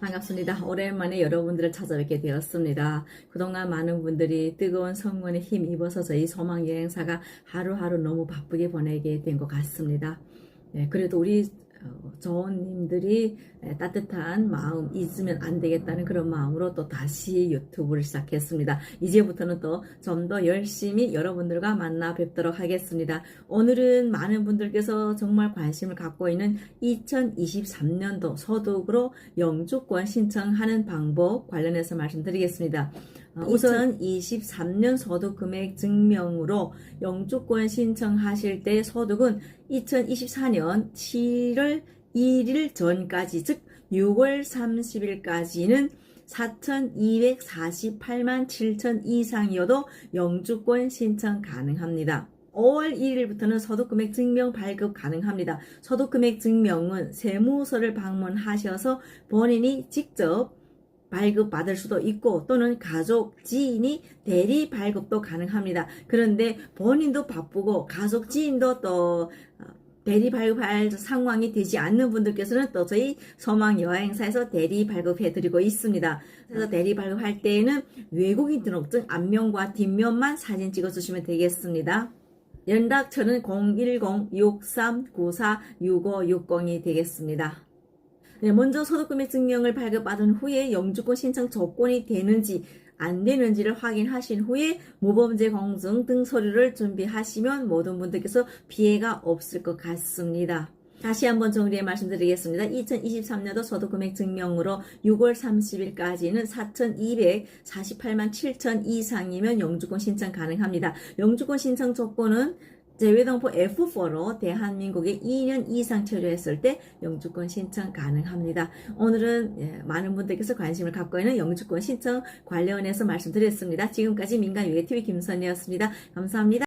반갑습니다. 오랜만에 여러분들을 찾아뵙게 되었습니다. 그동안 많은 분들이 뜨거운 성원에 힘입어서 저희 소망 여행사가 하루하루 너무 바쁘게 보내게 된 것 같습니다. 네, 그래도 우리 어, 조원님들이 네, 따뜻한 마음 잊으면 안 되겠다는 그런 마음으로 또 다시 유튜브를 시작했습니다. 이제부터는 또 좀 더 열심히 여러분들과 만나 뵙도록 하겠습니다. 오늘은 많은 분들께서 정말 관심을 갖고 있는 2023년도 소득으로 영주권 신청하는 방법 관련해서 말씀드리겠습니다. 어, 우선 23년 소득 금액 증명으로 영주권 신청하실 때 소득은 2024년 7월 1일 전까지 즉 6월 30일까지는 4,248만 7천 이상이어도 영주권 신청 가능합니다. 5월 1일부터는 소득금액 증명 발급 가능합니다. 소득금액 증명은 세무서를 방문하셔서 본인이 직접 발급받을 수도 있고 또는 가족, 지인이 대리 발급도 가능합니다. 그런데 본인도 바쁘고 가족, 지인도 또 어, 대리 발급할 상황이 되지 않는 분들께서는 또 저희 소망 여행사에서 대리 발급해 드리고 있습니다. 그래서 대리 발급할 때에는 외국인 등록증 앞면과 뒷면만 사진 찍어 주시면 되겠습니다. 연락처는 010-6394-6560이 되겠습니다. 네, 먼저 소득금액 증명을 발급받은 후에 영주권 신청 조건이 되는지 안 되는지를 확인하신 후에 모범제 공증 등 서류를 준비하시면 모든 분들께서 피해가 없을 것 같습니다. 다시 한번 정리해 말씀드리겠습니다. 2023년도 소득금액 증명으로 6월 30일까지는 4,248만 7천 이상이면 영주권 신청 가능합니다. 영주권 신청 조건은 제외동포 F4로 대한민국에 2년 이상 체류했을 때 영주권 신청 가능합니다. 오늘은 예, 많은 분들께서 관심을 갖고 있는 영주권 신청 관련해서 말씀드렸습니다. 지금까지 민간유해TV 김선이었습니다. 감사합니다.